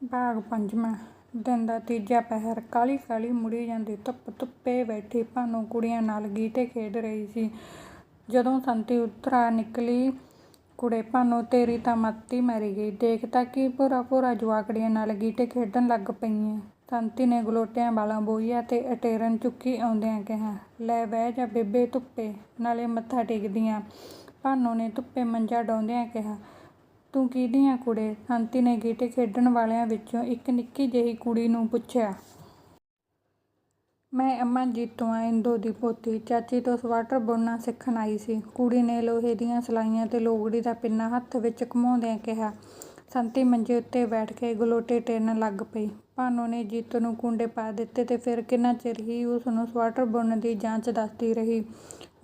ਭਾਗ ਪੰਜਵਾਂ, ਦਿਨ ਦਾ ਤੀਜਾ ਪਹਿਰ, ਕਾਹਲੀ ਕਾਹਲੀ ਮੁੜੀ ਜਾਂਦੀ, ਧੁੱਪ ਧੁੱਪੇ ਬੈਠੀ, ਭਾਨੋ ਕੁੜੀਆਂ ਨਾਲ ਗੀਟੇ ਖੇਡ ਰਹੀ ਸੀ। ਜਦੋਂ ਸੰਤੀ ਉਤਰਾ ਨਿਕਲੀ ਕੁੜੇ, ਭਾਨੋ ਤੇਰੀ ਤਾਂ ਮੱਤੀ ਮਰੀ ਗਈ, ਦੇਖ ਤਾਂ ਕੀ ਭੋਰਾ ਭੋਰਾ ਜੁਆਕੜੀਆਂ ਨਾਲ ਗੀਟੇ ਖੇਡਣ ਲੱਗ ਪਈਆਂ। ਸੰਤੀ ਨੇ ਗਲੋਟਿਆਂ ਵਾਲਾ ਬੋਈਆ ਤੇ ਅਟੇਰਨ ਚੁੱਕੀ ਆਉਂਦਿਆਂ ਕਿਹਾ, ਲੈ ਬਹਿ ਜਾ ਬੇਬੇ ਧੁੱਪੇ, ਨਾਲੇ ਮੱਥਾ ਟੇਕਦੀਆਂ। ਭਾਨੋ ਨੇ ਧੁੱਪੇ ਮੰਜਾ ਡਾਉਂਦਿਆਂ ਕਿਹਾ ਤੂੰ ਕਿਹਦੀ ਆਂ ਕੁੜੇ? ਸੰਤੀ ਨੇ ਗੀਟੇ ਖੇਡਣ ਵਾਲਿਆਂ ਵਿੱਚੋਂ ਇੱਕ ਨਿੱਕੀ ਜਿਹੀ ਕੁੜੀ ਨੂੰ ਪੁੱਛਿਆ। ਮੈਂ ਅੰਮਾ ਜੀਤੋ ਆ, ਇੰਦੋ ਦੀ ਪੋਤੀ। ਚਾਚੀ ਤੋਂ ਸਵਾਟਰ ਬੁਣਨਾ ਸਿੱਖਣ ਆਈ ਸੀ। ਕੁੜੀ ਨੇ ਲੋਹੇ ਦੀਆਂ ਸਲਾਈਆਂ ਤੇ ਲੋਗੜੀ ਦਾ ਪਿੰਨਾ ਹੱਥ ਵਿੱਚ ਘੁਮਾਉਂਦਿਆਂ ਕਿਹਾ, ਸੰਤੀ ਮੰਜੇ ਉੱਤੇ ਬੈਠ ਕੇ ਗਲੋਟੇ ਟੇਰਨ ਲੱਗ ਪਈ। ਭਾਨੋ ਨੇ ਜੀਤੋ ਨੂੰ ਕੁੰਡੇ ਪਾ ਦਿੱਤੇ ਤੇ ਫਿਰ ਕਿੰਨਾ ਚਿਰ ਹੀ ਉਸ ਨੂੰ ਸਵਾਟਰ ਬੁਣਨ ਦੀ ਜਾਂਚ ਦੱਸਦੀ ਰਹੀ।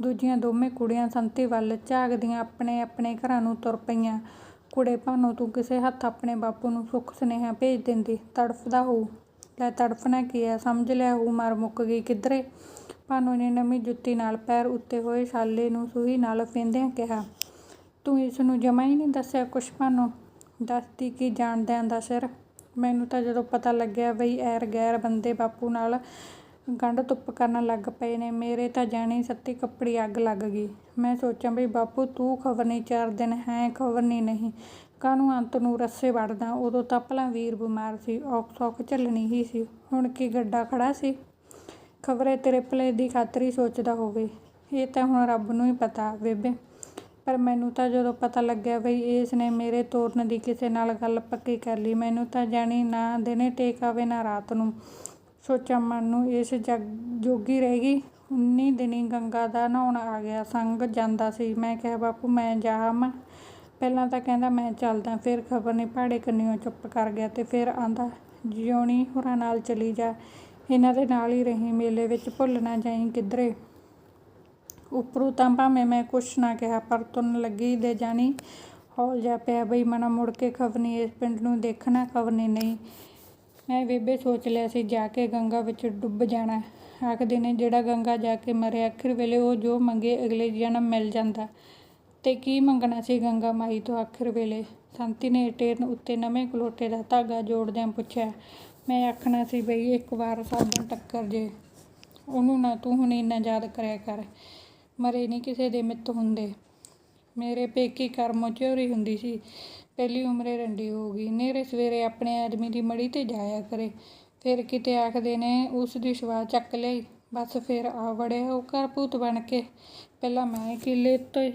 ਦੂਜੀਆਂ ਦੋਵੇਂ ਕੁੜੀਆਂ ਸੰਤੀ ਵੱਲ ਝਾਕਦੀਆਂ ਆਪਣੇ ਆਪਣੇ ਘਰਾਂ ਨੂੰ ਤੁਰ ਪਈਆਂ। ਕੁੜੇ ਭਾਨੋ ਤੂੰ ਕਿਸੇ ਹੱਥ ਆਪਣੇ ਬਾਪੂ ਨੂੰ ਸੁੱਖ ਸੁਨੇਹਾ ਭੇਜ ਦਿੰਦੀ, ਤੜਫਦਾ ਹੋਊ। ਲੈ ਤੜਫਣਾ ਕੀ ਹੈ ਸਮਝ ਲਿਆ ਹੋਊ ਮਰ ਮੁੱਕ ਗਈ ਕਿੱਧਰੇ? ਭਾਨੋ ਨੇ ਨਵੀਂ ਜੁੱਤੀ ਨਾਲ ਪੈਰ ਉੱਤੇ ਹੋਏ ਛਾਲੇ ਨੂੰ ਸੂਹੀ ਨਾਲ ਫੇਂਦਿਆਂ ਕਿਹਾ, ਤੂੰ ਇਸ ਨੂੰ ਜਮਾ ਹੀ ਨਹੀਂ ਦੱਸਿਆ ਕੁਛ, ਭਾਨੋ? ਦੱਸਦੀ ਕੀ ਜਾਣਦਿਆਂ ਦਾ ਸਿਰ? ਮੈਨੂੰ ਤਾਂ ਜਦੋਂ ਪਤਾ ਲੱਗਿਆ ਬਈ ਐਰ ਗੈਰ ਬੰਦੇ ਬਾਪੂ ਨਾਲ ਗੰਢ ਧੁੱਪ ਕਰਨ ਲੱਗ ਪਏ ਨੇ। ਮੇਰੇ ਤਾਂ ਜਾਣੀ ਸੱਤੀ ਕੱਪੜੀ ਅੱਗ ਲੱਗ ਗਈ। ਮੈਂ ਸੋਚਾਂ ਬਈ ਬਾਪੂ, ਤੂੰ ਖਬਰ ਨਹੀਂ, ਚਾਰ ਦਿਨ ਹੈ, ਖਬਰ ਨਹੀਂ ਨਹੀਂ। ਕਾਹਨੂੰ ਅੰਤ ਨੂੰ ਰੱਸੇ ਵੜਦਾ? ਉਦੋਂ ਤਾਂ ਭਲਾ ਵੀਰ ਬਿਮਾਰ ਸੀ ਔਖ ਸੌਖ ਝੱਲਣੀ ਹੀ ਸੀ। ਹੁਣ ਕੀ ਗੱਡਾ ਖੜਾ ਸੀ? ਖਬਰੇ ਤੇਰੇ ਭਲੇ ਦੀ ਖਾਤਰ ਸੋਚਦਾ ਹੋਵੇ। ਇਹ ਤਾਂ ਹੁਣ ਰੱਬ ਨੂੰ ਹੀ ਪਤਾ, ਬੇਬੇ। ਪਰ ਮੈਨੂੰ ਤਾਂ ਜਦੋਂ ਪਤਾ ਲੱਗਿਆ ਬਈ ਇਸ ਨੇ ਮੇਰੇ ਤੋਰਨ ਦੀ ਕਿਸੇ ਨਾਲ ਗੱਲ ਪੱਕੀ ਕਰ ਲਈ, ਮੈਨੂੰ ਤਾਂ ਜਾਣੀ ਨਾ ਦਿਨੇ ਟੇਕ ਆਵੇ ਨਾ ਰਾਤ ਨੂੰ। ਸੋਚਾਂ ਮਨ ਨੂੰ ਇਸ ਜਗ ਜੋਗੀ ਰਹਿ ਗਈ। ਉਨੀ ਦਿਨੀ ਗੰਗਾ ਦਾ ਨਹਾਉਣ ਆ ਗਿਆ। ਸੰਗ ਜਾਂਦਾ ਸੀ। ਮੈਂ ਕਿਹਾ, ਬਾਪੂ, ਮੈਂ ਜਾਵਾਂ ਪਹਿਲਾਂ ਤਾਂ ਕਹਿੰਦਾ, ਮੈਂ ਚੱਲਦਾ। ਫਿਰ ਖਬਰ ਨਹੀਂ ਪਹਾੜੇ ਕੰਨਿਓ ਚੁੱਪ ਕਰ ਗਿਆ ਤੇ ਫਿਰ ਆਂਦਾ, ਜਿਉਣੀ ਹੋਰਾਂ ਨਾਲ ਚਲੀ ਜਾ। ਇਹਨਾਂ ਦੇ ਨਾਲ ਹੀ ਰਹੀ। ਮੇਲੇ ਵਿੱਚ ਭੁੱਲ ਨਾ ਜਾਈਂ ਕਿੱਧਰੇ। ਉੱਪਰੋਂ ਤਾਂ ਭਾਵੇਂ ਮੈਂ ਕੁਛ ਨਾ ਕਿਹਾ, ਪਰ ਤੁਰਨ ਲੱਗੀ ਦੇ ਜਾਣੀ ਹੌਲ ਜਾ ਪਿਆ। ਬਈ, ਮਨਾ ਮੁੜ ਕੇ ਖਵਨੀ ਇਸ ਪਿੰਡ ਨੂੰ ਦੇਖਣਾ ਖਵਨੀ ਨਹੀਂ ਮੈਂ ਬੇਬੇ ਸੋਚ ਲਿਆ ਸੀ ਜਾ ਕੇ ਗੰਗਾ ਵਿੱਚ ਡੁੱਬ ਜਾਣਾ। ਆਖਦੇ ਨੇ, ਜਿਹੜਾ ਗੰਗਾ ਜਾ ਕੇ ਮਰੇ, ਆਖਿਰ ਵੇਲੇ ਉਹ ਜੋ ਮੰਗੇ ਅਗਲੇ ਜਨਮ ਮਿਲ ਜਾਂਦਾ। ਤੇ ਕੀ ਮੰਗਣਾ ਸੀ ਗੰਗਾ ਮਾਈ ਤੋਂ ਆਖਿਰ ਵੇਲੇ? ਸੰਤੀ ਨੇ ਟੇਰਨ ਉੱਤੇ ਨਵੇਂ ਕਲੋਟੇ ਦਾ ਧਾਗਾ ਜੋੜਦਿਆਂ ਪੁੱਛਿਆ, ਮੈਂ ਆਖਣਾ ਸੀ ਬਈ ਇੱਕ ਵਾਰ ਸਾਬਣ ਟੱਕਰ ਜੇ। ਉਹਨੂੰ ਨਾ ਤੂੰ ਹੁਣ ਇੰਨਾ ਯਾਦ ਕਰਿਆ ਕਰ। ਮਰੇ ਨਹੀਂ ਕਿਸੇ ਦੇ ਮਿੱਤ ਹੁੰਦੇ। ਮੇਰੇ ਪੇਕੀ ਘਰ ਚੋਰੀ ਹੁੰਦੀ ਸੀ। ਪਹਿਲੀ ਉਮਰੇ ਰੰਡੀ ਹੋ ਗਈ। ਨੇਰੇ ਸਵੇਰੇ ਆਪਣੇ ਆਦਮੀ ਦੀ ਮੜੀ ਤੇ ਜਾਇਆ ਕਰੇ। ਫਿਰ ਕਿਤੇ ਆਖਦੇ ਨੇ, ਉਸ ਦੀ ਸ਼ਵਾ ਚੱਕ ਲਈ। ਬਸ ਫਿਰ ਆ ਵੜਿਆ ਉਹ ਘਰ ਭੂਤ ਬਣ ਕੇ। ਪਹਿਲਾਂ ਮੈਂ ਕਿਲੇ ਤੋਂ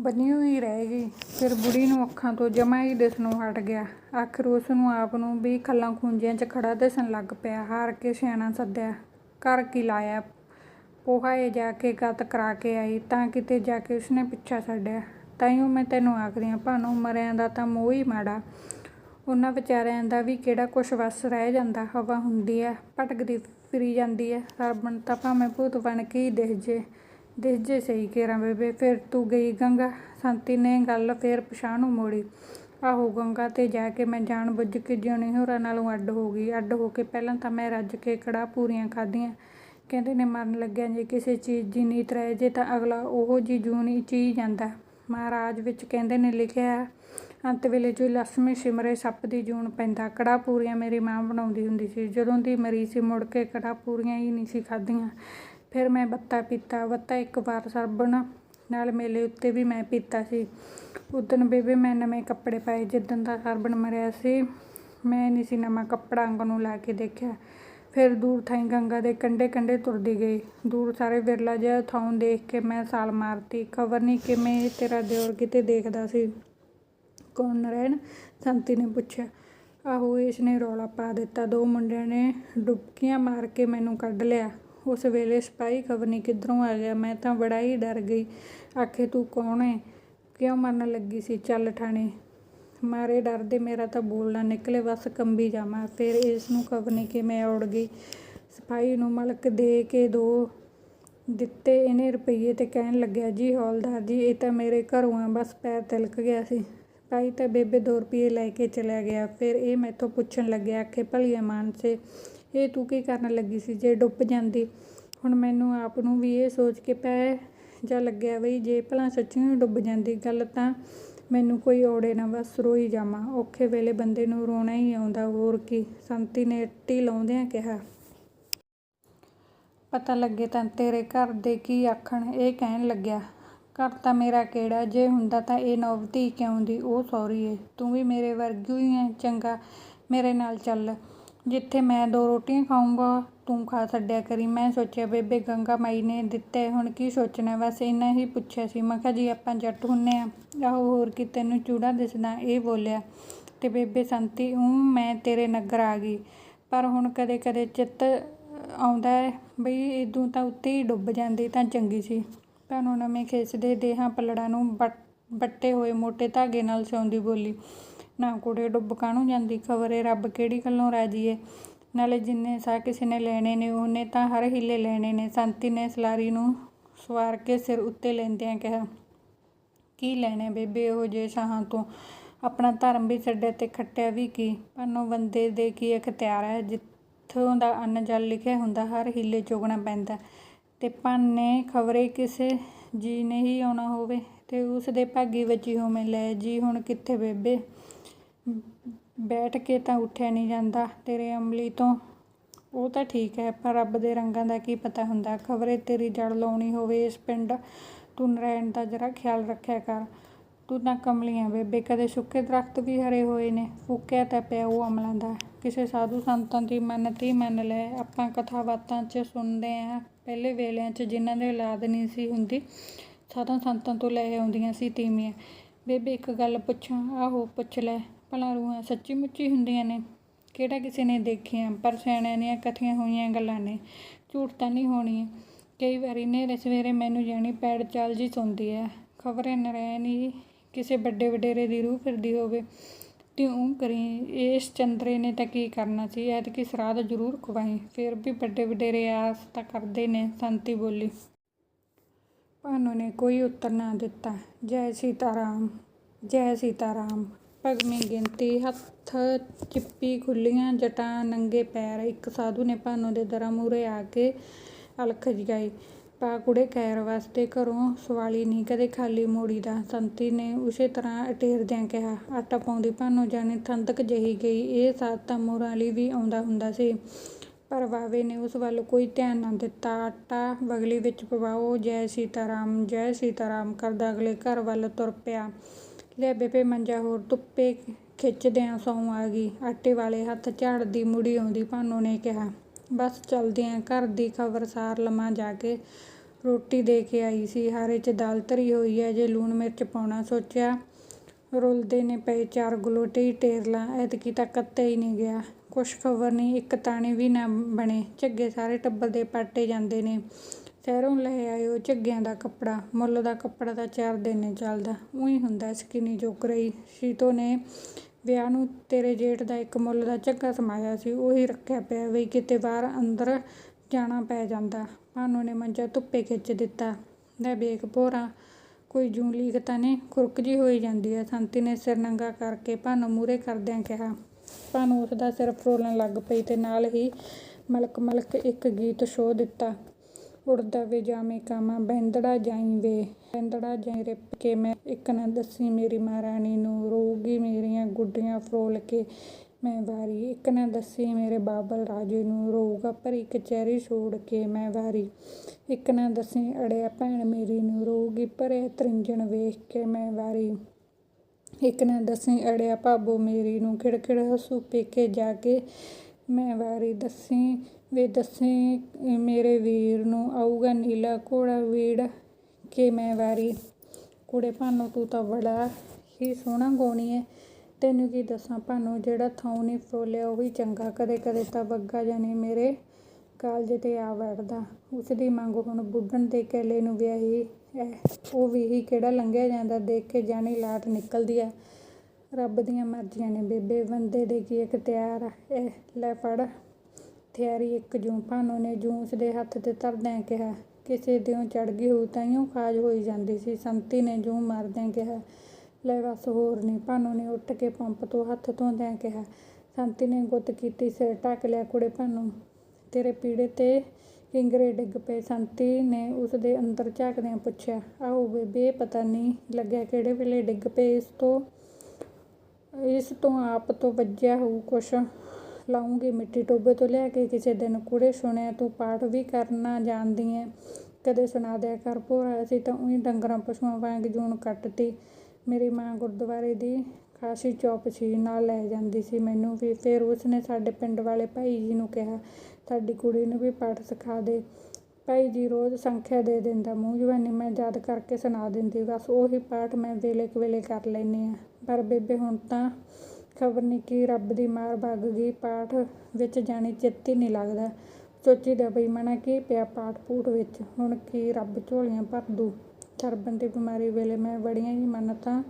ਬੰਨੀ ਹੋਈ ਰਹਿ ਗਈ। ਫਿਰ ਬੁੜੀ ਨੂੰ ਅੱਖਾਂ ਤੋਂ ਜਮਾ ਹੀ ਦਿਸਣੋਂ ਹਟ ਗਿਆ। ਆਖਰ ਉਸ ਨੂੰ ਆਪ ਨੂੰ ਵੀ ਖੱਲਾਂ ਖੂੰਜਿਆਂ 'ਚ ਖੜਾ ਦਿਸਣ ਲੱਗ ਪਿਆ। ਹਾਰ ਕੇ ਸਿਆਣਾ ਸੱਦਿਆ। ਘਰ ਕੀ ਲਾਇਆ? ਉਹ ਇਹ ਜਾ ਕੇ ਗਤ ਕਰਾ ਕੇ ਆਈ, ਤਾਂ ਕਿਤੇ ਜਾ ਕੇ ਉਸਨੇ ਪਿੱਛਾ ਛੱਡਿਆ। ਤਾਈਓ ਮੈਂ ਤੈਨੂੰ ਆਖਦੀ ਆਂ ਭਾਨੋ ਮਰਿਆਂ ਦਾ ਤਾਂ ਮੋਹ ਹੀ ਮਾੜਾ। ਉਹਨਾਂ ਵਿਚਾਰਿਆਂ ਦਾ ਵੀ ਕਿਹੜਾ ਕੁਛ ਵਸ ਰਹਿ ਜਾਂਦਾ, ਹਵਾ ਹੁੰਦੀ ਹੈ ਭਟਕਦੀ ਫਿਰੀ ਜਾਂਦੀ ਹੈ ਸਰਬਣ ਤਾਂ ਭਾਵੇਂ ਭੂਤ ਬਣ ਕੇ ਹੀ ਦਿਖ ਜੇ ਦਿਖ ਜੇ ਸਹੀ ਕੇਰਾਂ ਬੇਬੇ, ਫਿਰ ਤੂੰ ਗਈ ਗੰਗਾ। ਸੰਤੀ ਨੇ ਗੱਲ ਫੇਰ ਪਛਾਣੂ ਮੋੜੀ। ਆਹੋ, ਗੰਗਾ ਤੇ ਜਾ ਕੇ ਮੈਂ ਜਾਣ ਬੁੱਝ ਕੇ ਜਿਉਣੀ, ਹੋਰਾਂ ਨਾਲੋਂ ਅੱਡ ਹੋ ਗਈ। ਅੱਡ ਹੋ ਕੇ ਪਹਿਲਾਂ ਤਾਂ ਮੈਂ ਰੱਜ ਕੇ ਕੜਾ ਪੂਰੀਆਂ ਖਾਧੀਆਂ। ਕਹਿੰਦੇ ਨੇ ਮਰਨ ਲੱਗਿਆ ਜੇ ਕਿਸੇ ਚੀਜ਼ ਦੀ ਨੀਤ ਰਹਿ ਜੇ ਤਾਂ ਅਗਲਾ ਉਹੋ ਜੀ ਜੂਨੀ ਚੀ ਜਾਂਦਾ। ਮਹਾਰਾਜ ਵਿੱਚ ਕਹਿੰਦੇ ਨੇ ਲਿਖਿਆ ਅੰਤ ਵੇਲੇ ਜੋ ਲక్ష్ਮੀ ਸਿਮਰੇ ਸੱਪ ਦੀ ਜੂਨ ਪੈਂਦਾ ਕੜਾ ਪੂਰੀਆਂ ਮੇਰੀ ਮਾਂ ਬਣਾਉਂਦੀ ਹੁੰਦੀ ਸੀ। ਜਦੋਂ ਦੀ ਮਰੀ ਸੀ, ਮੁੜ ਕੇ ਕੜਾ ਪੂਰੀਆਂ ਹੀ ਨਹੀਂ ਸੀ ਖਾਧੀਆਂ। ਫਿਰ ਮੈਂ ਬੱਤਾ ਪੀਤਾ ਬੱਤਾ ਇੱਕ ਵਾਰ ਸਰਬਣ ਨਾਲ ਮੇਲੇ ਉੱਤੇ ਵੀ ਮੈਂ ਪੀਤਾ ਸੀ। ਉਦਣ ਬੇਬੇ ਮੈਂ ਨਵੇਂ ਕੱਪੜੇ ਪਾਏ, ਜਿੱਦਣ ਦਾ ਸਰਬਣ ਮਰਿਆ ਸੀ, ਮੈਂ ਨਹੀਂ ਸੀ ਨਵਾਂ ਕੱਪੜਾ ਅੰਗ ਨੂੰ ਲਾ ਕੇ ਦੇਖਿਆ। ਫਿਰ ਦੂਰ ਥਾਈਂ ਗੰਗਾ ਦੇ ਕੰਢੇ ਕੰਢੇ ਤੁਰਦੀ ਗਈ। ਦੂਰ ਸਾਰੇ ਵਿਰਲਾ ਜਿਹਾ ਥਾਂ ਦੇਖ ਕੇ ਮੈਂ ਸਾਲ ਮਾਰਤੀ। ਖਬਰ ਨਹੀਂ ਕਿਵੇਂ ਤੇਰਾ ਦਿਓਰ ਕਿਤੇ ਦੇਖਦਾ ਸੀ। ਕੌਣ ਰਹਿਣ ਸੰਤੀ ਨੇ ਪੁੱਛਿਆ। ਆਹੋ ਇਸ ਨੇ ਰੌਲਾ ਪਾ ਦਿੱਤਾ। ਦੋ ਮੁੰਡਿਆਂ ਨੇ ਡੁਬਕੀਆਂ ਮਾਰ ਕੇ ਮੈਨੂੰ ਕੱਢ ਲਿਆ। ਉਸ ਵੇਲੇ ਸਿਪਾਹੀ ਖਬਰ ਨਹੀਂ ਕਿੱਧਰੋਂ ਆ ਗਿਆ। ਮੈਂ ਤਾਂ ਬੜਾ ਹੀ ਡਰ ਗਈ। ਆਖੇ, ਤੂੰ ਕੌਣ ਹੈ ਕਿਉਂ ਮਰਨ ਲੱਗੀ ਸੀ? ਚੱਲ ਠਾਣੇ। ਮਾਰੇ ਡਰ ਦੇ ਮੇਰਾ ਤਾਂ ਬੋਲਣਾ ਨਿਕਲੇ, ਬਸ ਕੰਬੀ ਜਾਵਾਂ। ਫਿਰ ਇਸ ਨੂੰ ਖਬਰ ਕਿ ਮੈਂ ਉੜ ਗਈ? ਸਿਪਾਹੀ ਨੂੰ ਮਲਕ ਦੇ ਕੇ ਦੋ ਦਿੱਤੇ ਇਹਨੇ ਰੁਪਈਏ ਤੇ ਕਹਿਣ ਲੱਗਿਆ, ਜੀ ਹੌਲਦਾਰ ਜੀ, ਇਹ ਤਾਂ ਮੇਰੇ ਘਰੋਂ ਆ, ਬਸ ਪੈਰ ਤਿਲਕ ਗਿਆ ਸੀ। ਭਾਈ ਤਾਂ ਬੇਬੇ 2 ਰੁਪਏ ਲੈ ਕੇ ਚਲਿਆ ਗਿਆ। ਫਿਰ ਇਹ ਮੈਥੋਂ ਪੁੱਛਣ ਲੱਗਿਆ, ਆਖੇ ਭਲੀਆ ਮਾਨਸੇ ਇਹ ਤੂੰ ਕੀ ਕਰਨ ਲੱਗੀ ਸੀ? ਜੇ ਡੁੱਬ ਜਾਂਦੀ, ਹੁਣ ਮੈਨੂੰ ਆਪ ਨੂੰ ਵੀ ਇਹ ਸੋਚ ਕੇ ਪੈ ਜਾ ਲੱਗਿਆ ਬਈ, ਜੇ ਭਲਾ ਸੱਚੀ ਡੁੱਬ ਜਾਂਦੀ, ਗੱਲ ਤਾਂ ਮੈਨੂੰ ਕੋਈ ਔੜੇ ਨਾ ਬਸ ਰੋਈ ਜਾਵਾਂ। ਔਖੇ ਵੇਲੇ ਬੰਦੇ ਨੂੰ ਰੋਣਾ ਹੀ ਆਉਂਦਾ, ਹੋਰ ਕੀ। ਸੰਤੀ ਨੇ ਅੱਟੀ ਲਾਉਂਦਿਆਂ ਕਿਹਾ, ਪਤਾ ਲੱਗੇ ਤਾਂ ਤੇਰੇ ਘਰ ਦੇ ਕੀ ਆਖਣ? ਇਹ ਕਹਿਣ ਲੱਗਿਆ, ਘਰ ਤਾਂ ਮੇਰਾ ਕਿਹੜਾ, ਜੇ ਹੁੰਦਾ ਤਾਂ ਇਹ ਨੌਬਤੀ ਕਿਉਂ ਦੀ? ਉਹ ਸੌਰੀ ਏ। ਤੂੰ ਵੀ ਮੇਰੇ ਵਰਗੀ ਹੀ ਐ, ਚੰਗਾ। ਮੇਰੇ ਨਾਲ ਚੱਲ। ਜਿੱਥੇ ਮੈਂ ਦੋ ਰੋਟੀਆਂ ਖਾਊਂਗਾ, ਤੂੰ ਖਾ ਛੱਡਿਆ ਕਰੀ। ਮੈਂ ਸੋਚਿਆ, ਬੇਬੇ ਗੰਗਾ ਮਾਈ ਨੇ ਦਿੱਤੇ, ਹੁਣ ਕੀ ਸੋਚਣਾ? ਬਸ ਇੰਨਾ ਹੀ ਪੁੱਛਿਆ ਸੀ। ਮੈਂ ਕਿਹਾ, ਜੀ, ਆਪਾਂ ਜੱਟ ਹੁੰਨੇ ਆ। ਆਹੋ, ਹੋਰ ਕੀ ਤੈਨੂੰ ਚੂੜਾ ਦਿਸਦਾ ਇਹ ਬੋਲਿਆ। ਤੇ ਬੇਬੇ ਸੰਤੀ ਹੂੰ ਮੈਂ ਤੇਰੇ ਨਗਰ ਆ ਗਈ। ਪਰ ਹੁਣ ਕਦੇ ਕਦੇ ਚਿੱਤ ਆਉਂਦਾ ਹੈ, ਬਈ ਇਦੋਂ ਤਾਂ ਉੱਤੇ ਹੀ ਡੁੱਬ ਜਾਂਦੀ ਤਾਂ ਚੰਗੀ ਸੀ। ਤੁਹਾਨੂੰ ਨਵੇਂ ਖਿੱਚਦੇ ਦੇਹਾਂ ਪਲੜਾਂ ਨੂੰ ਬੱਟੇ ਹੋਏ ਮੋਟੇ ਧਾਗੇ ਨਾਲ ਸਿਉਂਦੀ ਬੋਲੀ। ਨਾ ਕੁੜੇ ਡੁੱਬ ਕਾਹਨੂੰ ਜਾਂਦੀ? ਖਬਰ ਏ, ਰੱਬ ਕਿਹੜੀ ਗੱਲੋਂ ਰਾਜੀ ਏ? ਨਾਲੇ ਜਿੰਨੇ ਸਾਹ ਕਿਸੇ ਨੇ ਲੈਣੇ ਨੇ, ਉਹਨੇ ਤਾਂ ਹਰ ਹੀਲੇ ਲੈਣੇ ਨੇ। ਸੰਤੀ ਨੇ ਸਲਾਰੀ ਨੂੰ ਸਵਾਰ ਕੇ ਸਿਰ ਉੱਤੇ ਲੈਂਦਿਆਂ ਕਿਹਾ, ਕੀ ਲੈਣੇ ਬੇਬੇ ਉਹ ਜੇ ਸਾਹਾਂ ਤੋਂ? ਆਪਣਾ ਧਰਮ ਵੀ ਛੱਡਿਆ ਤੇ ਖੱਟਿਆ ਵੀ ਕੀ? ਭਾਨੋ ਬੰਦੇ ਦੇ ਕੀ ਇਖਤਿਆਰ ਹੈ? ਜਿੱਥੋਂ ਦਾ ਅੰਨ ਜਲ ਲਿਖਿਆ ਹੁੰਦਾ, ਹਰ ਹੀਲੇ ਚੋਗਣਾ ਪੈਂਦਾ ਤੇ ਭਾਨੇ ਖਬਰੇ ਕਿਸੇ ਜੀ ਨੇ ਹੀ ਆਉਣਾ ਹੋਵੇ ਤੇ ਉਸ ਦੇ ਭਾਗੀ ਵਜੀ ਹੋਵੇਂ, ਲੈ ਜੀ ਹੁਣ ਕਿੱਥੇ ਬੇਬੇ? ਬੈਠ ਕੇ ਤਾਂ ਉੱਠਿਆ ਨਹੀਂ ਜਾਂਦਾ ਤੇਰੇ ਅਮਲੀ ਤੋਂ। ਉਹ ਤਾਂ ਠੀਕ ਹੈ, ਪਰ ਰੱਬ ਦੇ ਰੰਗਾਂ ਦਾ ਕੀ ਪਤਾ ਹੁੰਦਾ? ਖਬਰੇ ਤੇਰੀ ਜੜ ਲਾਉਣੀ ਹੋਵੇ ਇਸ ਪਿੰਡ। ਤੂੰ ਨਰੈਣ ਦਾ ਜਰਾ ਖਿਆਲ ਰੱਖਿਆ ਕਰ। ਤੂੰ ਤਾਂ ਕਮਲੀਆਂ ਬੇਬੇ, ਕਦੇ ਸੁੱਕੇ ਦਰਖਤ ਵੀ ਹਰੇ ਹੋਏ ਨੇ। ਫੂਕਿਆ ਤਾਂ ਪਿਆ ਉਹ ਅਮਲਾਂ ਦਾ। ਕਿਸੇ ਸਾਧੂ ਸੰਤਾਂ ਦੀ ਮੰਨਤ ਹੀ ਮੰਨ ਲੈ। ਆਪਾਂ ਕਥਾ ਬਾਤਾਂ 'ਚ ਸੁਣਦੇ ਆਂ। ਪਹਿਲੇ ਵੇਲਿਆਂ 'ਚ ਜਿਨ੍ਹਾਂ ਦੇ ਔਲਾਦ ਨਹੀਂ ਸੀ ਹੁੰਦੀ, ਸਾਧਾਂ ਸੰਤਾਂ ਤੋਂ ਲੈ ਆਉਂਦੀਆਂ ਸੀ ਤੀਵੀਆਂ। ਬੇਬੇ, ਇੱਕ ਗੱਲ ਪੁੱਛਾਂ? ਆਹੋ, ਪੁੱਛ ਲੈ। ਭਲਾ ਰੂਹਾਂ ਸੱਚੀ ਮੁੱਚੀ ਹੁੰਦੀਆਂ ਨੇ। ਕਿਹੜਾ ਕਿਸੇ ਨੇ ਦੇਖੀਆਂ? ਪਰ ਸਿਆਣਿਆਂ ਦੀਆਂ ਕਥੀਆਂ ਹੋਈਆਂ ਗੱਲਾਂ ਨੇ। ਝੂਠ ਤਾਂ ਨਹੀਂ ਹੋਣੀ ਕਈ ਵਾਰੀ ਨੇਰੇ ਸਵੇਰੇ ਮੈਨੂੰ ਜਾਣੀ ਪੈੜ ਚਾਲ ਜੀ ਸੁਣਦੀ ਐ। ਖਬਰੇ ਨਰੈਣ ਹੀ ਕਿਸੇ ਵੱਡੇ ਵਡੇਰੇ ਦੀ ਰੂਹ ਫਿਰਦੀ ਹੋਵੇ। ਤਿਉਂ ਕਰੀ, ਇਸ ਚੰਦਰੇ ਨੇ ਤਾਂ ਕੀ ਕਰਨਾ ਸੀ? ਐਤਕੀ ਸਰਾਧ ਜ਼ਰੂਰ ਖਵਾਈ। ਫਿਰ ਵੀ ਵੱਡੇ ਵਡੇਰੇ ਆਸ ਤਾਂ ਕਰਦੇ ਨੇ ਸੰਤੀ ਬੋਲੀ। ਭਾਨੂ ਨੇ ਕੋਈ ਉੱਤਰ ਨਾ ਦਿੱਤਾ। ਜੈ ਸੀਤਾਰਾਮ ਜੈ ਸੀਤਾਰਾਮ। ਭਗਵੀਂ ਗਿਣਤੀ, ਹੱਥ ਚਿੱਪੀ ਖੁੱਲੀਆਂ ਜਟਾਂ, ਨੰਗੇ ਪੈਰ। ਇੱਕ ਸਾਧੂ ਨੇ ਭਾਨੂ ਦੇ ਦਰਾਂ ਮੂਹਰੇ ਆ ਕੇ ਅਲਖ ਜਗਾਈ ਪਾ ਕੁੜੇ ਖੈਰ ਵਾਸਤੇ ਘਰੋਂ ਸਵਾਲੀ ਨਹੀਂ, ਕਦੇ ਖਾਲੀ ਮੋੜੀ ਦਾ। ਸੰਤੀ ਨੇ ਉਸੇ ਤਰ੍ਹਾਂ ਅਟੇਰਦਿਆਂ ਕਿਹਾ, ਆਟਾ ਪਾਉਂਦੀ ਭਾਨੋ ਜਾਣੇ ਥੰਦਕ ਜਹੀ ਗਈ। ਇਹ ਸਾਥ ਤਾਂ ਮੋਰਾਂ ਲਈ ਵੀ ਆਉਂਦਾ ਹੁੰਦਾ ਸੀ, ਪਰ ਵਾਵੇ ਨੇ ਉਸ ਵੱਲ ਕੋਈ ਧਿਆਨ ਨਾ ਦਿੱਤਾ। ਆਟਾ ਬਗਲੀ ਵਿੱਚ ਪਵਾਓ, ਜੈ ਸੀਤਾਰਾਮ ਜੈ ਸੀਤਾਰਾਮ ਕਰਦਾ ਅਗਲੇ ਘਰ ਵੱਲ ਤੁਰ ਪਿਆ। ਲੈ ਬੇਬੇ ਮੰਜਾ ਹੋਰ ਧੁੱਪੇ ਖਿੱਚਦਿਆਂ ਸੌਂ ਆ ਗਈ। ਆਟੇ ਵਾਲੇ ਹੱਥ ਝਾੜਦੀ ਮੁੜੀ ਆਉਂਦੀ, ਭਾਨੂ ਨੇ ਕਿਹਾ, ਬਸ ਚਲਦਿਆਂ ਘਰ ਦੀ ਖਬਰ ਸਾਰ ਲਵਾਂ ਜਾ ਕੇ। ਰੋਟੀ ਦੇ ਕੇ ਆਈ ਸੀ। ਹਾਰੇ 'ਚ ਦਾਲ ਧਰੀ ਹੋਈ ਹੈ ਜੇ ਲੂਣ ਮਿਰਚ ਪਾਉਣਾ ਸੋਚਿਆ, ਰੁਲਦੇ ਨੇ ਪਏ ਚਾਰ ਗਲੋਟੇ ਹੀ ਟੇਰ ਲਾਂ ਐਤਕੀ ਤਾਂ ਕੱਤੇ ਹੀ ਨਹੀਂ ਗਿਆ। ਕੁਛ ਖਬਰ ਨਹੀਂ, ਇੱਕ ਤਾਣੇ ਵੀ ਨਾ ਬਣੇ। ਝੱਗੇ ਸਾਰੇ ਟੱਬਰ ਦੇ ਪਾਟੇ ਜਾਂਦੇ ਨੇ। ਸ਼ਹਿਰੋਂ ਲੈ ਆਇਓ ਝੱਗਿਆਂ ਦਾ ਕੱਪੜਾ, ਮੁੱਲ ਦਾ ਕੱਪੜਾ ਤਾਂ ਚਾਰ ਦਿਨ ਨਹੀਂ ਚੱਲਦਾ। ਉਹੀ ਹੁੰਦਾ ਸਕਿਨੀ ਚੁੱਕ ਰਹੀ। ਸੀਤੋ ਨੇ ਵਿਆਹ ਨੂੰ ਤੇਰੇ ਜੇਠ ਦਾ ਇੱਕ ਮੁੱਲ ਦਾ ਝੱਗਾ ਸਮਾਇਆ ਸੀ। ਉਹੀ ਰੱਖਿਆ ਪਿਆ ਵੀ ਕਿਤੇ ਬਾਹਰ ਅੰਦਰ ਜਾਣਾ ਪੈ ਜਾਂਦਾ। ਭਾਨੋ ਨੇ ਮੰਜਾ ਧੁੱਪੇ ਖਿੱਚ ਦਿੱਤਾ। ਲੈ ਵੇਖ ਭੋਰਾ, ਕੋਈ ਜੂੰ ਲੀਕ ਤਾਂ ਨਹੀਂ? ਖੁਰਕ ਜੀ ਹੋਈ ਜਾਂਦੀ ਹੈ। ਸੰਤੀ ਨੇ ਸਿਰ ਨੰਗਾ ਕਰਕੇ ਭਾਨੋ ਮੂਹਰੇ ਕਰਦਿਆਂ ਕਿਹਾ, ਭਾਨੂ ਉਸ ਦਾ ਸਿਰ ਫਰੋਲਣ ਲੱਗ ਪਈ ਤੇ ਨਾਲ ਹੀ ਮਲਕ ਮਲਕ ਇੱਕ ਗੀਤ ਛੋ ਦਿੱਤਾ। ਉੜਦਾ ਵੇ ਜਾਮੇ ਕਾਮਾ ਬੈਂਦੜਾ ਜਾਈ ਵੇ। ਬੈਂਦੜਾ ਜਾਈ ਰਿਪ ਕੇ ਮੈਂ ਇੱਕ ਨਾ ਦੱਸੀ ਮੇਰੀ ਮਹਾਰਾਣੀ ਨੂੰ, ਰੋਊਗੀ ਮੇਰੀਆਂ ਗੁੱਡੀਆਂ ਫਰੋਲ ਕੇ। ਮੈਂ ਵਾਰੀ ਇੱਕ ਨਾ ਦੱਸੀ ਮੇਰੇ ਬਾਬਲ ਰਾਜੇ ਨੂੰ, ਰੋਊਗਾ ਭਰੀ ਕਚਹਿਰੀ ਛੋੜ ਕੇ ਮੈਂ ਵਾਰੀ। ਇੱਕ ਨਾ ਦੱਸੀ ਅੜਿਆ ਭੈਣ ਮੇਰੀ ਨੂੰ, ਰੋਊਗੀ ਭਰੇ ਤ੍ਰਿੰਜਣ ਵੇਖ ਕੇ ਮੈਂ ਵਾਰੀ। ਇੱਕ ਨਾ ਦੱਸੀ ਅੜਿਆ ਭਾਬੋ ਮੇਰੀ ਨੂੰ, ਖਿੜਖਿੜ ਹਸੂ ਪੇਕੇ ਜਾ ਕੇ ਮੈਂ ਵਾਰੀ। ਦੱਸੀ ਵੇ ਦੱਸੀ ਮੇਰੇ ਵੀਰ ਨੂੰ, ਆਊਗਾ ਨੀਲਾ ਘੋੜਾ ਵੀੜ ਕੇ ਮੈਂ ਵਾਰੀ। ਕੁੜੇ, ਭਾਨੋ ਤੂੰ ਤਾਂ ਬੜਾ ਹੀ ਸੋਹਣਾ ਗਾਉਣੀ ਹੈ ਤੈਨੂੰ ਕੀ ਦੱਸਾਂ ਭਾਨੋ, ਜਿਹੜਾ ਥਾਂ ਨਹੀਂ ਫਰੋਲਿਆ, ਉਹ ਵੀ ਚੰਗਾ। ਕਦੇ ਕਦੇ ਤਾਂ ਬੱਗਾ ਜਾਨੀ ਮੇਰੇ ਕਾਲਜ ਤੇ ਆ ਬੈਠਦਾ ਉਸ ਦੀ ਮੰਗ ਹੁਣ ਬੁੱਢਣ ਦੇ ਕੇਲੇ ਨੂੰ ਵਿਆਹੀ ਐ। ਉਹ ਵੀ ਹੀ ਕਿਹੜਾ ਲੰਘਿਆ ਜਾਂਦਾ, ਦੇਖ ਕੇ ਜਾਨੀ ਲਾਟ ਨਿਕਲਦੀ ਹੈ ਰੱਬ ਦੀਆਂ ਮਰਜ਼ੀਆਂ ਨੇ ਬੇਬੇ, ਬੰਦੇ ਦੇ ਕੀ ਇਖਤਿਆਰ ਆ ਇਹ ਲੈ ਫੜ। ਥਿਆਰੀ ਇੱਕ ਜੂੰ। ਭਾਨੋ ਨੇ ਜੂੰ ਉਸਦੇ ਹੱਥ ਤੇ ਧਰਦਿਆਂ ਕਿਹਾ, ਕਿਸੇ ਦਿਓ ਚੜ ਗਈ ਹੋਊ ਤਾਈਓ ਖਾਜ ਹੋਈ ਜਾਂਦੀ ਸੀ ਸੰਤੀ ਨੇ ਜੂੰ ਮਾਰਦਿਆਂ ਕਿਹਾ, ਲੈ ਬਸ ਹੋਰ ਨਹੀਂ ਭਾਨੋ ਨੇ ਉੱਠ ਕੇ ਪੰਪ ਤੋਂ ਹੱਥ ਧੋਂਦਿਆਂ ਕਿਹਾ ਸੰਤੀ ਨੇ ਗੁੱਤ ਕੀਤੀ, ਸਿਰ ਢੱਕ ਲਿਆ ਕੁੜੇ ਭਾਨੋ। ਤੇਰੇ ਪੀੜੇ ਤੇ ਕਿੰਗਰੇ ਡਿੱਗ ਪਏ ਸੰਤੀ ਨੇ ਉਸ ਦੇ ਅੰਦਰ ਝਾਕਦਿਆਂ ਪੁੱਛਿਆ ਆਹੋ ਬੇਬੇ, ਪਤਾ ਨਹੀਂ ਲੱਗਿਆ ਕਿਹੜੇ ਵੇਲੇ ਡਿੱਗ ਪਏ। ਇਸ ਤੋਂ ਇਸ ਤੋਂ ਆਪ ਤੋਂ ਵੱਜਿਆ ਹੋਊ ਕੁਛ? ਲਾਉਂਗੀ, ਮਿੱਟੀ ਟੋਬੇ ਤੋਂ ਲਿਆ ਕੇ ਕਿਸੇ ਦਿਨ ਕੁੜੇ ਸੁਣਿਆ ਤੂੰ ਪਾਠ ਵੀ ਕਰਨਾ ਜਾਣਦੀ ਐ ਕਦੇ ਸੁਣਾ ਦਿਆ ਕਰ, ਭੋਰਾ, ਅਸੀਂ ਤਾਂ ਉਹੀ ਡੰਗਰਾਂ ਪਸ਼ੂਆਂ ਵਾਂਗ ਜੂਨ ਕੱਟਤੀ। ਮੇਰੀ ਮਾਂ ਗੁਰਦੁਆਰੇ ਦੀ ਖਾਸੀ ਚੌਪ ਸੀ, ਨਾਲ ਲੈ ਜਾਂਦੀ ਸੀ ਮੈਨੂੰ ਵੀ। ਫਿਰ ਉਸਨੇ ਸਾਡੇ ਪਿੰਡ ਵਾਲੇ ਭਾਈ ਜੀ ਨੂੰ ਕਿਹਾ, ਸਾਡੀ ਕੁੜੀ ਨੂੰ ਵੀ ਪਾਠ ਸਿਖਾ ਦੇ। ਭਾਈ ਜੀ ਰੋਜ਼ ਸੰਖਿਆ ਦੇ ਦਿੰਦਾ, ਮੂੰਹ ਜਵਾਨੀ ਮੈਂ ਯਾਦ ਕਰਕੇ ਸੁਣਾ ਦਿੰਦੀ, ਬਸ ਉਹੀ ਪਾਠ ਮੈਂ ਵੇਲੇ ਕੁ ਵੇਲੇ ਕਰ ਲੈਂਦੀ ਆ। ਪਰ ਬੇਬੇ ਹੁਣ ਤਾਂ ਖਬਰ ਨਹੀਂ ਕੀ ਰੱਬ ਦੀ ਮਾਰ ਵਗ ਗਈ, ਪਾਠ ਵਿੱਚ ਜਾਣੀ ਚਿੱਤ ਹੀ ਨਹੀਂ ਲੱਗਦਾ। ਸੋਚੀ ਦਾ ਬਈ ਕੀ ਪਿਆ ਪਾਠ ਪੂਠ ਵਿੱਚ? ਹੁਣ ਕੀ ਰੱਬ ਝੋਲੀਆਂ ਭਰ ਦੂ? ਸਰਬਨ ਦੀ ਬਿਮਾਰੀ ਵੇਲੇ ਮੈਂ ਬੜੀਆਂ ਹੀ ਮੰਨਤਾਂ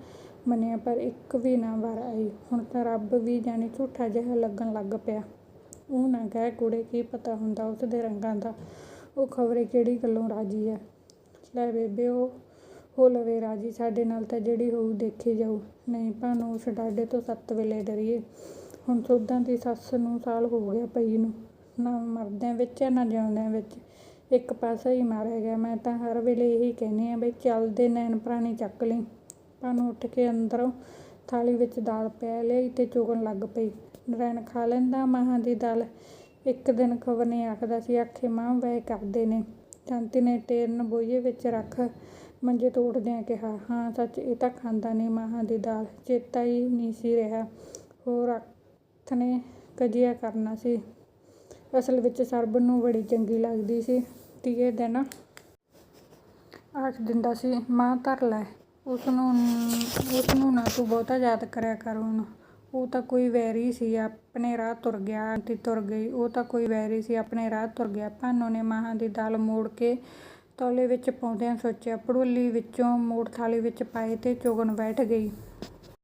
ਮੰਨਿਆ, ਪਰ ਇੱਕ ਵੀ ਨਾ ਵਾਰ ਆਈ। ਹੁਣ ਤਾਂ ਰੱਬ ਵੀ ਜਾਣੀ ਝੂਠਾ ਜਿਹਾ ਲੱਗਣ ਲੱਗ ਪਿਆ। ਉਹ ਨਾ ਕਹਿ ਕੁੜੇ, ਕੀ ਪਤਾ ਹੁੰਦਾ ਉਸ ਦੇ ਰੰਗਾਂ ਦਾ? ਉਹ ਖਬਰੇ ਕਿਹੜੀ ਗੱਲੋਂ ਰਾਜੀ ਹੈ? ਲੈ ਬੇਬੇ, ਉਹ ਹੋ ਲਵੇ ਰਾਜੀ, ਸਾਡੇ ਨਾਲ ਤਾਂ ਜਿਹੜੀ ਹੋਊ ਦੇਖੀ ਜਾਊ। ਨਹੀਂ ਭਾਨੂੰ ਉਸ ਡਾਡੇ ਤੋਂ ਸੱਤ ਵੇਲੇ ਡਰੀਏ। ਹੁਣ ਸੋਦਾਂ ਦੀ ਸੱਸ ਨੂੰ ਸਾਲ ਹੋ ਗਿਆ ਪਈ ਨੂੰ। ਨਾ ਮਰਦਿਆਂ ਵਿੱਚ, ਨਾ ਜਿਉਂਦਿਆਂ ਵਿੱਚ। ਇੱਕ ਪਾਸਾ ਹੀ ਮਾਰਿਆ ਗਿਆ। ਮੈਂ ਤਾਂ ਹਰ ਵੇਲੇ ਇਹੀ ਕਹਿੰਦੀ ਆ ਬਈ ਚੱਲਦੇ ਨੈਣ ਪ੍ਰਾਣੀ ਚੱਕ ਲਈ। ਭਾਨੂੰ ਉੱਠ ਕੇ ਅੰਦਰੋਂ ਥਾਲੀ ਵਿੱਚ ਦਾਲ ਪੈ ਲਈ ਤੇ ਚੁਗਣ ਲੱਗ ਪਈ। ਨਰੈਣ ਖਾ ਲੈਂਦਾ, ਮਾਹਾਂ ਦੀ ਦਾਲ। ਇੱਕ ਦਿਨ ਖਬਰ ਨੇ ਆਖਦਾ ਸੀ, ਆਖੇ ਮਾਂ ਵੈ ਕਰਦੇ ਨੇ। ਸ਼ਾਂਤੀ ਨੇ ਟੇਰਨ ਬੋਈਏ ਵਿੱਚ ਰੱਖ। ਮੰਜੇ ਤੋੜਦਿਆਂ ਕਿਹਾ, ਹਾਂ, ਸੱਚ ਇਹ ਤਾਂ ਖਾਂਦਾ ਨਹੀਂ ਮਾਂਹਾਂ ਦੀ ਦਾਲ, ਚੇਤਾ ਹੀ ਨਹੀਂ ਸੀ ਰਿਹਾ। ਹੋਰ ਅੱਖ ਨੇ ਕਜੀਆ ਕਰਨਾ ਸੀ। ਅਸਲ ਵਿੱਚ ਸਰਬ ਨੂੰ ਬੜੀ ਚੰਗੀ ਲੱਗਦੀ ਸੀ। ਤੀਏ ਦਿਨ ਆਖ ਦਿੰਦਾ ਸੀ, ਮਾਂ, ਧਰ ਲੈ। ਉਸਨੂੰ ਨਾ ਤੂੰ ਬਹੁਤਾ ਯਾਦ ਕਰਿਆ ਕਰ ਹੁਣ। ਉਹ ਤਾਂ ਕੋਈ ਵੈਰੀ ਸੀ, ਆਪਣੇ ਰਾਹ ਤੁਰ ਗਿਆ, ਆਂਟੀ ਤੁਰ ਗਈ। ਉਹ ਤਾਂ ਕੋਈ ਵੈਰੀ ਸੀ, ਆਪਣੇ ਰਾਹ ਤੁਰ ਗਿਆ। ਭਾਨੋ ਨੇ ਮਾਹਾਂ ਦੀ ਦਾਲ ਮੋੜ ਕੇ ਤੌਲੇ ਵਿੱਚ ਪਾਉਂਦਿਆਂ ਸੋਚਿਆ ਭੜੋਲੀ ਵਿੱਚੋਂ ਮੋੜ ਥਾਲੀ ਵਿੱਚ ਪਾਏ ਤੇ ਚੁਗਣ ਬੈਠ ਗਈ।